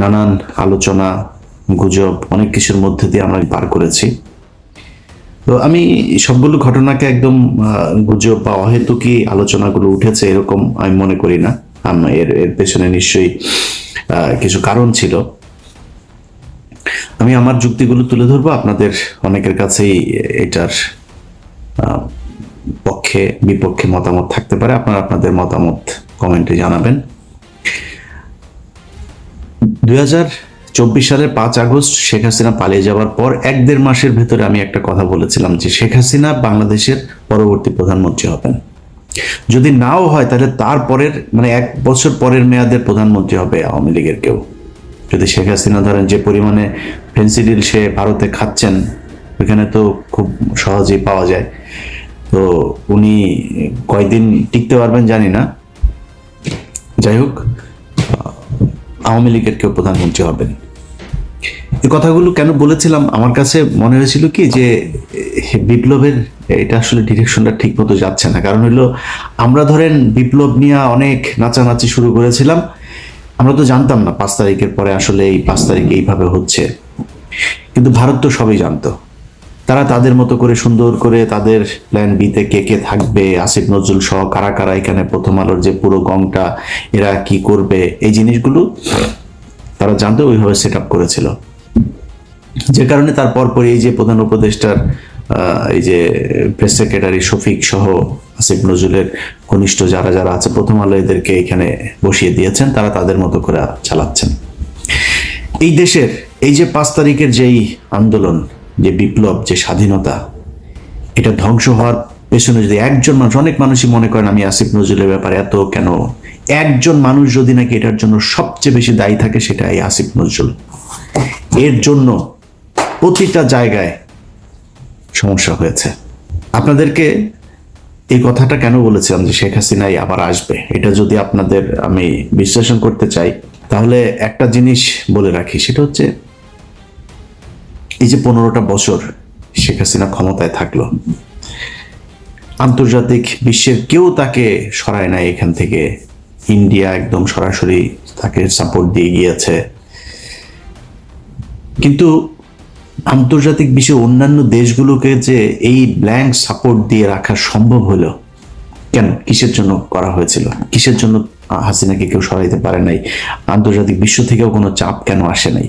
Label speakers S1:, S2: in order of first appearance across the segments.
S1: নানান আলোচনা, গুজব, অনেক কিছুর মধ্যে দিয়ে আমরা পার করেছি। তো আমি সবগুলো ঘটনাকে একদম গুজব বা অহেতুকি আলোচনাগুলো উঠেছে এরকম আমি মনে করি না। এর এর পেছনে নিশ্চয়ই কিছু কারণ ছিল। আমি আমার যুক্তিগুলো তুলে ধরবো, আপনাদের অনেকের কাছেই এটার পক্ষে, বিপক্ষে মতামত থাকতে পারে। আপনারা আপনাদের মতামত কমেন্টে জানাবেন। দুই চব্বিশ সালের পাঁচ আগস্ট শেখ হাসিনা পালিয়ে যাওয়ার পর এক দেড় মাসের ভেতরে আমি একটা কথা বলেছিলাম যে শেখ হাসিনা বাংলাদেশের পরবর্তী প্রধানমন্ত্রী হবেন। যদি নাও হয় তাহলে তারপরের মানে এক বছর পরের মেয়াদের প্রধানমন্ত্রী হবে আওয়ামী লীগের কেউ। যদি শেখ হাসিনা ধরেন যে পরিমাণে ফেন্সিডিল সে ভারতে খাচ্ছেন, ওইখানে তো খুব সহজেই পাওয়া যায়। তো উনি কয়দিন টিকতে পারবেন জানি না। যাই হোক আওয়ামী লীগের কেউ প্রধানমন্ত্রী হবেন। এই কথাগুলো কেন বলেছিলাম? আমার কাছে মনে হয়েছিল কি যে বিপ্লবের, এটা আসলে ডিরেকশনটা ঠিক মতো যাচ্ছে না। কারণ হলো, আমরা ধরেন বিপ্লব নিয়ে অনেক নাচানাচি শুরু করেছিলাম। আমরা তো জানতাম না পাঁচ তারিখের পরে আসলে এই পাঁচ তারিখ এইভাবে হচ্ছে। কিন্তু ভারত তো সবই জানতো। তারা তাদের মতো করে সুন্দর করে তাদের প্ল্যান বিতে কে কে থাকবে? আসিফ, নজরুল সহ কারা কারা এখানে প্রথম আলোর যে পুরো গংটা এরা কি করবে? এই জিনিসগুলো তারা জানতে ওইভাবে সেট আপ করেছিল। যে কারণে তার পরে এই যে প্রধান উপদেষ্টার এই যে প্রেস সেক্রেটারি শফিক সহ আসিফ, নজরুলের ঘনিষ্ঠ যারা যারা আছে, প্রথম আলো এদেরকে এখানে বসিয়ে দিয়েছেন, তারা তাদের মতো করে চালাচ্ছেন। এই দেশের, এই যে পাঁচ তারিখের যেই আন্দোলন যে বিপ্লব, যে স্বাধীনতা, এটা ধ্বংস হওয়ার পেছনে যদি একজন মানুষ, অনেক মানুষই মনে করেন, আমি আসিফ নজরুলের ব্যাপারে এত কেন? একজন মানুষ যদি নাকি এটার জন্য সবচেয়ে বেশি দায়ী থাকে সেটা এই আসিফ নজরুল। এর জন্য প্রতিটা জায়গায় সমস্যা হয়েছে। আপনাদেরকে এই কথাটা কেন বলেছিলাম যে শেখ হাসিনাই আবার আসবে? এটা যদি আপনাদের আমি বিশ্লেষণ করতে চাই, তাহলে একটা জিনিস বলে রাখি, সেটা হচ্ছে এই যে পনেরোটা বছর শেখ হাসিনা ক্ষমতায় থাকল, আন্তর্জাতিক বিশ্বের কেউ তাকে সরায় নাই এখান থেকে। ইন্ডিয়া একদম সরাসরি তাকে সাপোর্ট দিয়ে গিয়েছে। কিন্তু আন্তর্জাতিক বিশ্বের অন্যান্য দেশগুলোকে যে এই ব্ল্যাঙ্ক সাপোর্ট দিয়ে রাখা সম্ভব হলো, কেন? কিসের জন্য করা হয়েছিল? কিসের জন্য হাসিনাকে কেউ সরাইতে পারে নাই? আন্তর্জাতিক বিশ্ব থেকেও কোনো চাপ কেন আসে নাই?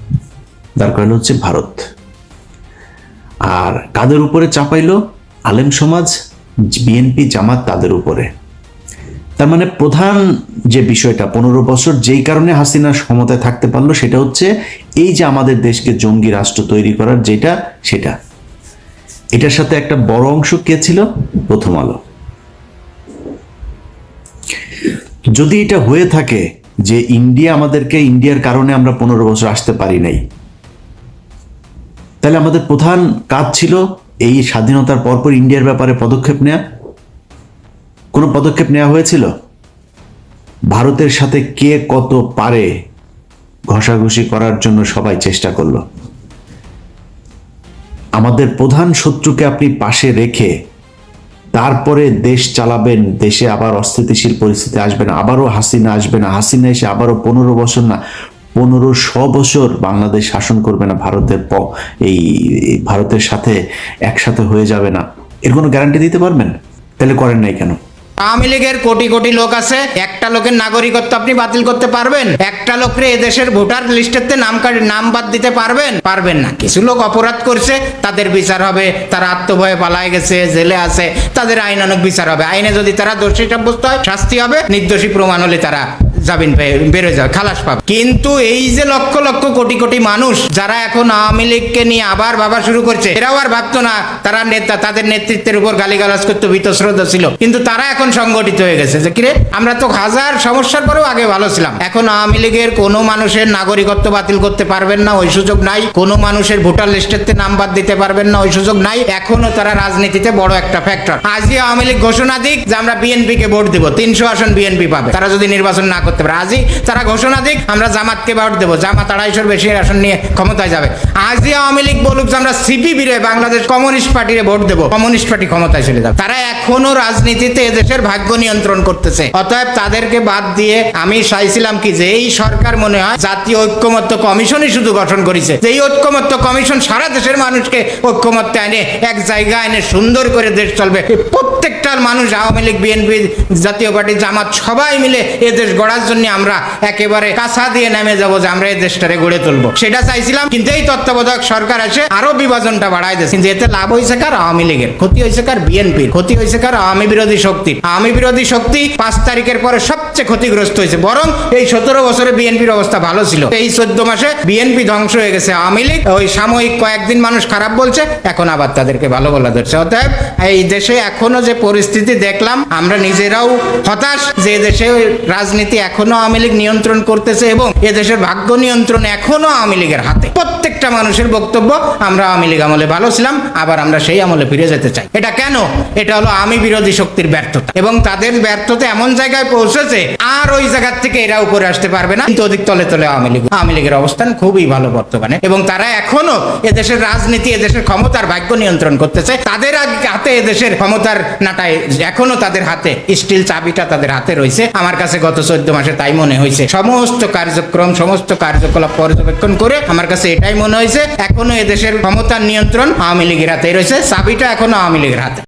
S1: দাঁড় করাইলো হচ্ছে ভারত। আর কাদের উপরে চাপাইলো? আলেম সমাজ, বিএনপি জামাত তাদের উপরে। তার মানে প্রধান যে বিষয়টা, পনেরো বছর যেই কারণে হাসিনা ক্ষমতায় থাকতে পারল, সেটা হচ্ছে এই যে আমাদের দেশকে জঙ্গি রাষ্ট্র তৈরি করার যেটা, সেটা। এটার সাথে একটা বড় অংশ কে ছিল? প্রথম আলো। যদি এটা হয়ে থাকে যে ইন্ডিয়া আমাদেরকে, ইন্ডিয়ার কারণে আমরা পনেরো বছর আসতে পারি নাই তাহলে আমাদের প্রধান কাজ ছিল এই স্বাধীনতার পরপর ইন্ডিয়ার ব্যাপারে পদক্ষেপ নেওয়া কোনো পদক্ষেপ নেওয়া হয়েছিল? ভারতের সাথে কে কত পারে ঘষাঘষি করার জন্য সবাই চেষ্টা করল। আমাদের প্রধান শত্রুকে আপনি পাশে রেখে তারপরে দেশ চালাবেন, দেশে আবার অস্থিতিশীল পরিস্থিতি আসবে না, আবারও হাসিনা আসবে না, হাসিনা এসে আবারও পনেরো বছর না পনেরো শ বছর বাংলাদেশ শাসন করবে না ভারতের প, এই ভারতের সাথে একসাথে হয়ে যাবে না। এর কোনো গ্যারান্টি দিতে পারবেন? তাহলে করেন নাই কেন?
S2: আওয়ামী লীগের কোটি কোটি লোক আছে, একটা লোকের নাগরিকত্ব আপনি বাতিল করতে পারবেন, একটা লোকরে এদেশের ভোটার লিস্টেতে নাম নাম বাদ দিতে পারবেন? পারবেন না। কিছু লোক অপরাধ করছে, তাদের বিচার হবে, তারা আত্মভয়ে পালায় গেছে, জেলে আছে, তাদের আইনানুক বিচার হবে। আইনে যদি তারা দোষী সাব্যস্ত হয়, শাস্তি হবে, নির্দোষী প্রমাণ হলে তারা জামিন বেরোয় যাবে খালাস পাবে কিন্তু এই যে লক্ষ লক্ষ কোটি কোটি মানুষ, যারা এখন আওয়ামী লীগকে নিয়ে আবার ভাবা শুরু করছে, এরাও আর ভাবতো না, তারা নেতা, তাদের নেতৃত্বের উপর গালিগালাজ করতে, ভীতশ্রদ্ধ ছিল। কিন্তু তারা এখন সংগঠিত হয়ে গেছে। যে কিরে, আমরা তো হাজার সমস্যার পরেও আগে ভালো ছিলাম। এখন আওয়ামী লীগের কোনো মানুষের নাগরিকত্ব বাতিল করতে পারবেন না, ওই সুযোগ নাই। কোনো মানুষের ভোটার লিস্টের নাম বাদ দিতে পারবেন না, ওই সুযোগ নাই। এখনও তারা রাজনীতিতে বড় একটা ফ্যাক্টর আজই আওয়ামী লীগ ঘোষণা দিক যে আমরা বিএনপি কে ভোট দিব, তিনশো আসন বিএনপি পাবে। তারা যদি নির্বাচন না করতে পারে। আজই তারা ঘোষণা দিক, আমরা জামাতকে ভোট দেবো। জামাত আড়াইশোর বেশি আসন নিয়ে ক্ষমতায় যাবে। আজই আওয়ামী লীগ বলুক যে আমরা সিপিবি রে বাংলাদেশ কমিউনিস্ট পার্টিরে ভোট দেবো। কমিউনিস্ট পার্টি ক্ষমতায় চলে যাবে। তারা এখনও রাজনীতিতে এদেশের ভাগ্য নিয়ন্ত্রণ করতেছে। অতএব তাদেরকে বাদ দিয়ে আমি চাইছিলাম কি, যে এই সরকার মনে হয় জাতীয় ঐক্যমত্য কমিশনই শুধু গঠন করেছে। এই ঐক্যমত্য কমিশন সারা দেশের মানুষকে ঐক্যমত্য এনে, এক জায়গায় এনে সুন্দর করে দেশ চলবে। প্রত্যেকটার মানুষ, আওয়ামী লীগ, বিএনপি জাতীয় পার্টি, জামাত সবাই মিলে এ দেশ গড়ার জন্য আমরা একেবারে কাছা দিয়ে নেমে যাব যে আমরা এই দেশটারে গড়ে তুলবো। সেটা চাইছিলাম, কিন্তু এই তত্ত্বাবধায়ক সরকার এসে আরও বিভাজনটা বাড়াই দিয়েছে। কিন্তু এতে লাভ হয়েছে কার? আওয়ামী লীগের। ক্ষতি হয়েছে কার? বিএনপির। ক্ষতি হয়েছে কার? আওয়ামী বিরোধী শক্তি। আওয়ামী বিরোধী শক্তি পাঁচ তারিখের পরে সবচেয়ে ক্ষতিগ্রস্ত হয়েছে। বরং এই সতেরো বছরে বিএনপির অবস্থা ভালো ছিল। এই চোদ্দ মাসে বিএনপি ধ্বংস হয়ে গেছে আওয়ামী লীগ। ওই সাময়িক কয়েকদিন মানুষ খারাপ বলছে, এখন আবার তাদেরকে ভালো বলা ধরছে। অতএব এই দেশে এখনও যে পরিস্থিতি দেখলাম, আমরা নিজেরাও হতাশ যে দেশে রাজনীতি এখনও আওয়ামী লীগ নিয়ন্ত্রণ করতেছে এবং এ দেশের ভাগ্য নিয়ন্ত্রণ এখনও আওয়ামী লীগের হাতে। প্রত্যেকটা মানুষের বক্তব্য, আমরা আওয়ামী লীগ আমলে ভালো ছিলাম, আবার আমরা সেই আমলে ফিরে যেতে চাই। এটা কেন? এটা হলো আমি বিরোধী শক্তির ব্যর্থতা। এবং তাদের ব্যর্থতা এমন জায়গায় পৌঁছেছে, আর ওই জায়গার থেকে এরা উপরে আসতে পারবে না। কিন্তু অধিক তলে তলে আওয়ামী লীগ আওয়ামী লীগের অবস্থান খুবই ভালো বর্তমানে। এবং তারা এখনও এদেশের রাজনীতি, এদেশের ক্ষমতার ভাগ্য নিয়ন্ত্রণ করতেছে। তাদের হাতে এদেশের ক্ষমতার নাটায় এখনও তাদের হাতে স্টিল চাবিটা তাদের হাতে রয়েছে। আমার কাছে গত চোদ্দ মাসে তাই মনে হয়েছে। সমস্ত কার্যক্রম, সমস্ত কার্যকলাপ পর্যবেক্ষণ করে আমার কাছে এটাই মনে হয়েছে, এখনও এদেশের ক্ষমতার নিয়ন্ত্রণ আওয়ামী লীগের হাতে রয়েছে, চাবিটা এখনও আওয়ামী লীগের হাতে।